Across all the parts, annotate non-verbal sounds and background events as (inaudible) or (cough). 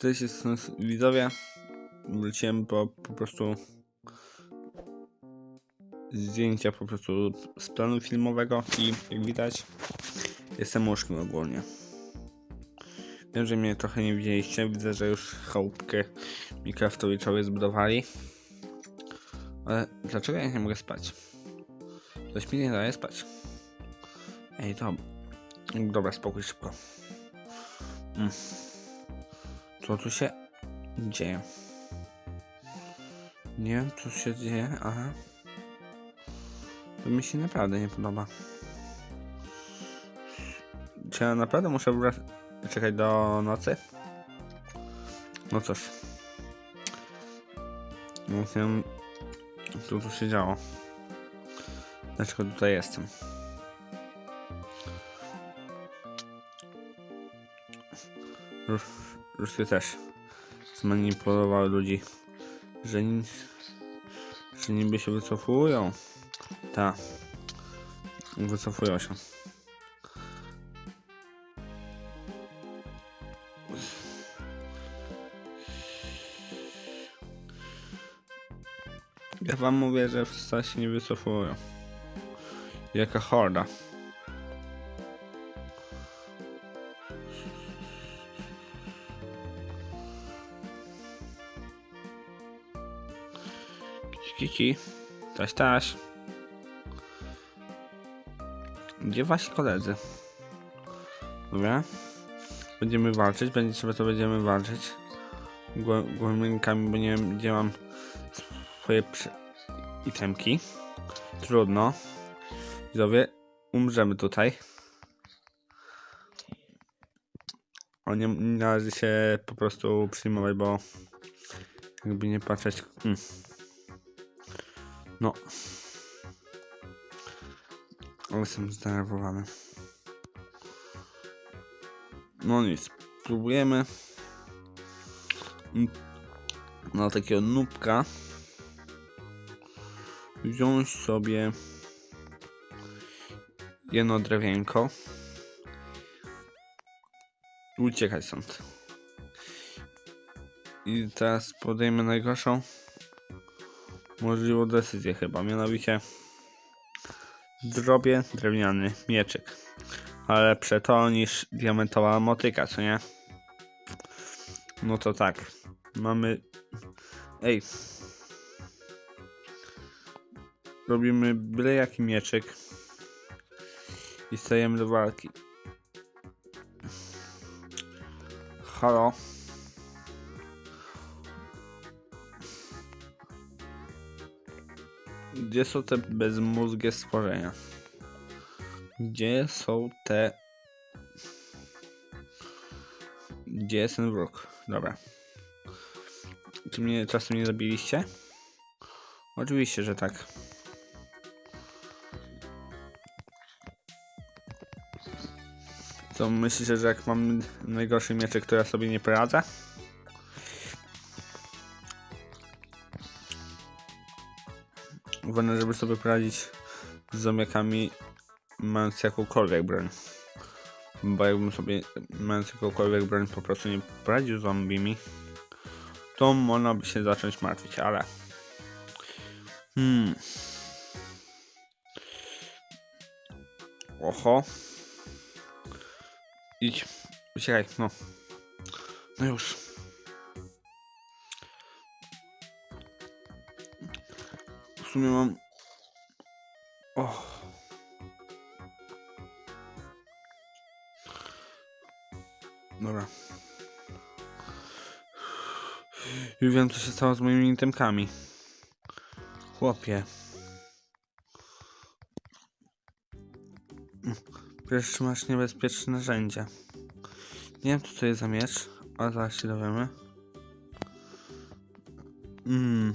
Cześć, jestem widzowie. Wróciłem po, po prostu zdjęcia po prostu z planu filmowego i jak widać jestem łóżkiem ogólnie. Wiem, że mnie trochę nie widzieliście. Widzę, że już chałupkę Minecraftowiczowie zbudowali. Ale dlaczego ja nie mogę spać? Coś mi nie daje spać. Ej, to... Dobra, spokój szybko. Mm. Co tu się dzieje? Nie wiem, co się dzieje, ale... To mi się naprawdę nie podoba. Czy ja naprawdę muszę czekać do nocy? No cóż. Nie wiem, co tu się działo. Dlaczego tutaj jestem? Rus Ruskie też zmanipulowały ludzi, że, ni że niby się wycofują. Tak. Wycofują się. Ja wam mówię, że wcale się nie wycofują. Jaka horda. Kici. Taś, taś. Gdzie wasi koledzy? Dobra. Będziemy walczyć, będzie trzeba to będziemy walczyć. Głę- Głębienkami, bo nie wiem gdzie mam swoje itemki. Trudno. Widzowie, umrzemy tutaj. O nie nie należy się po prostu przyjmować, bo jakby nie patrzeć. Hmm. No. Ale jestem zdenerwowany. No nic. Próbujemy. mm, Na takiego nubka wziąć sobie jedno drewienko uciekać stąd. I teraz podejmę najgorszą możliwą decyzję chyba, mianowicie zrobię drewniany mieczyk. Ale lepsze to niż diamentowa motyka, co nie? No to tak. Mamy... Ej. Robimy byle jaki. I stajemy do walki. Halo? Gdzie są te bezmózgie stworzenia? Gdzie są te... Gdzie jest ten wróg? Dobra. Czy mnie czasem nie zabiliście? Oczywiście, że tak. Co myślicie, że jak mam najgorszy mieczek, to ja sobie nie poradzę? Uważam, żeby sobie poradzić z zombiakami mając jakąkolwiek broń. Bo jakbym sobie mając jakąkolwiek broń po prostu nie poradził z zombimi, to można by się zacząć martwić, ale... Hmm... Oho. Idź. Uciekaj, no. No już. Sumie mam... O. Dobra. Już wiem, co się stało z moimi itemkami. Chłopie. Przecież masz niebezpieczne narzędzia. Nie wiem, co to jest za miecz, ale zaraz się dowiemy. Mmm.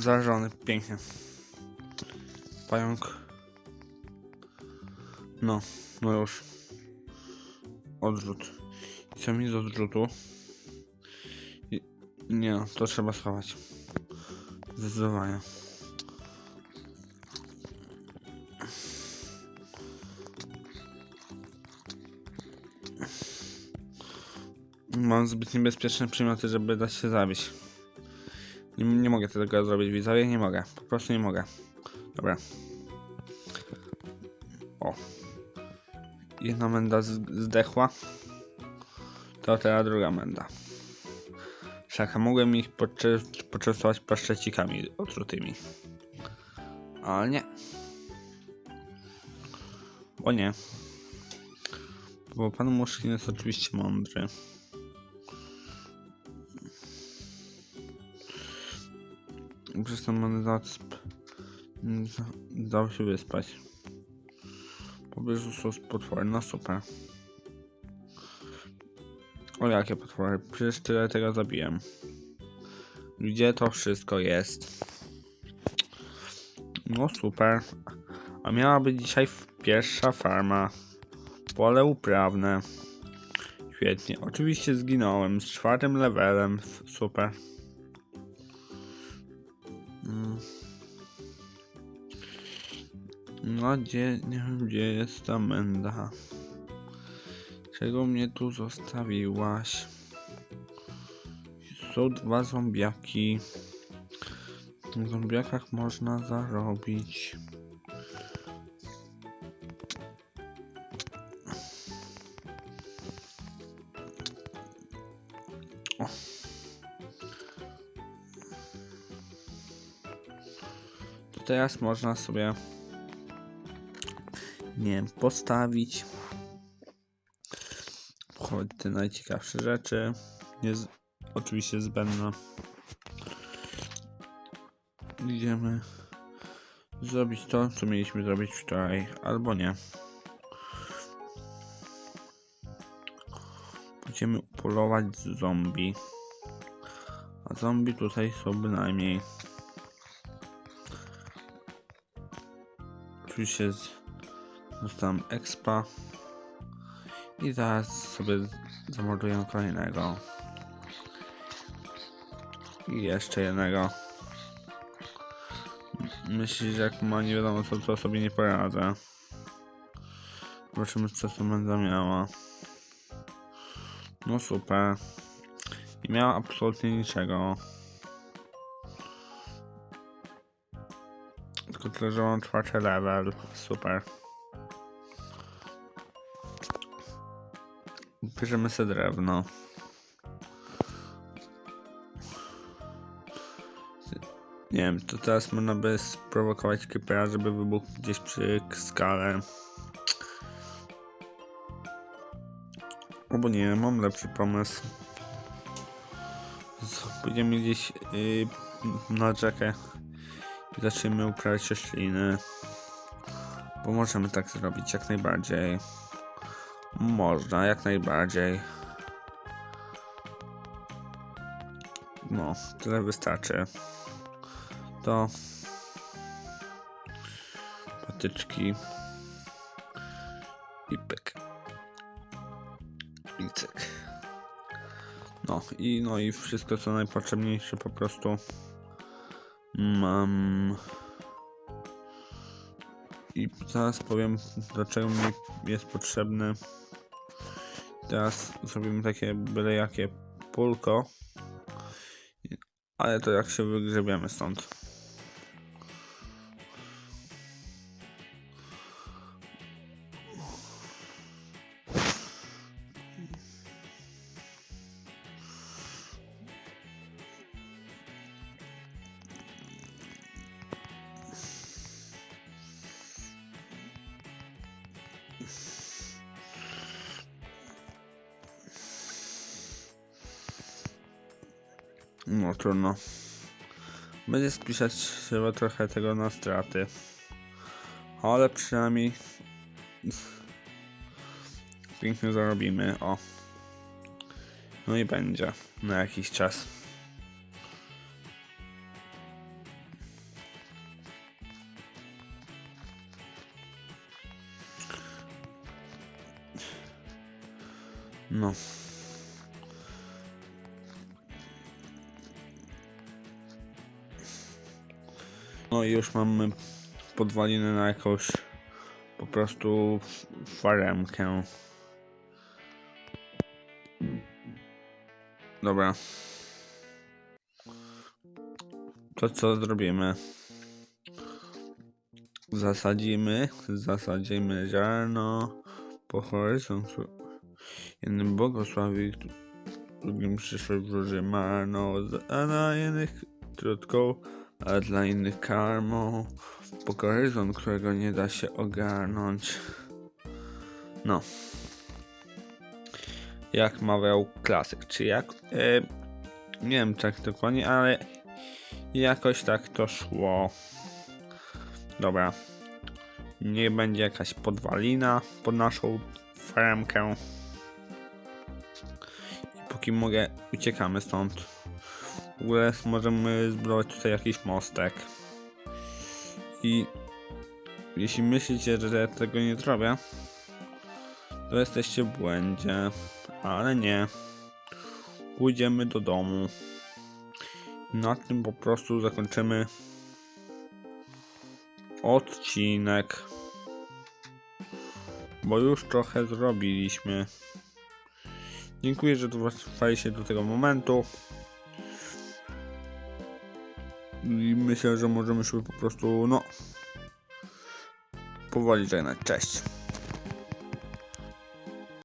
zarażony, pięknie. Pająk. No, no już. Odrzut. Co mi z odrzutu? Nie, no, to trzeba schować. Zdecydowanie. Mam zbyt niebezpieczne przymioty, żeby dać się zabić. Nie, nie mogę tego zrobić, widzowie, nie mogę. Po prostu nie mogę. Dobra. O. Jedna menda zdechła. To teraz druga menda. Szaka, mogłem ich poczę- poczęstować paszczecikami otrutymi. Ale nie. O nie. Bo pan Muszkin jest oczywiście mądry. Przez ten mandat dał się wyspać. Pobierzu sos potwory, no super. O jakie potwory? Przecież tyle tego zabiłem. Gdzie to wszystko jest? No super. A miała być dzisiaj pierwsza farma. Pole uprawne. Świetnie. Oczywiście zginąłem z czwartym levelem. Super. Mm. No gdzie, nie wiem gdzie jest ta menda. Czego mnie tu zostawiłaś? Są dwa zombiaki. W zombiakach można zarobić. Teraz można sobie nie wiem, postawić. Choć te najciekawsze rzeczy. Jest oczywiście zbędna. Idziemy zrobić to, co mieliśmy zrobić wczoraj, albo nie. Będziemy upolować zombie. A zombie tutaj są bynajmniej. Oczywiście z... dostałem expa. I teraz sobie zamorduję kolejnego. I jeszcze jednego. Myślisz, że jak ma nie wiadomo co, to sobie nie poradzę. Zobaczymy co to będę miała. No super. Nie miała absolutnie niczego. Tyle, że mam czwarty level. Super. Bierzemy sobie drewno. Nie wiem, to teraz można by sprowokować creepera, żeby wybuchł gdzieś przy skale. Albo nie, mam lepszy pomysł. Pójdziemy gdzieś yy, na rzekę zaczniemy uprawiać rośliny. Bo możemy tak zrobić jak najbardziej. Można, jak najbardziej. No, tyle wystarczy. To patyczki i pyk. I cyk. No i no i wszystko co najpotrzebniejsze po prostu mam. I zaraz powiem dlaczego mi jest potrzebny. Teraz zrobimy takie byle jakie pulko. Ale to jak się wygrzebiemy stąd. No trudno. Będzie spisać trzeba trochę tego na straty. Ale przynajmniej (laughs) pięknie zarobimy. O. No i będzie na jakiś czas. No. No i już mamy podwaliny na jakąś po prostu faremkę. Dobra. To co zrobimy? Zasadzimy, zasadzimy ziarno po horyzontu. Jednym błogosławi, drugim przyszłe wróży marno, a na jednych trudką, a dla innych karmą. Po horyzont, którego nie da się ogarnąć. No. Jak mawiał klasyk, czy jak... E, nie wiem tak dokładnie, ale jakoś tak to szło. Dobra. Nie będzie jakaś podwalina pod naszą fermkę. I póki mogę, uciekamy stąd. W ogóle możemy zbudować tutaj jakiś mostek. I jeśli myślicie, że tego nie zrobię, to jesteście w błędzie. Ale nie. Pójdziemy do domu. Na tym po prostu zakończymy odcinek. Bo już trochę zrobiliśmy. Dziękuję, że dotrwaliście do tego momentu. I myślę, że możemy się po prostu, no, powoli żegnać. Cześć.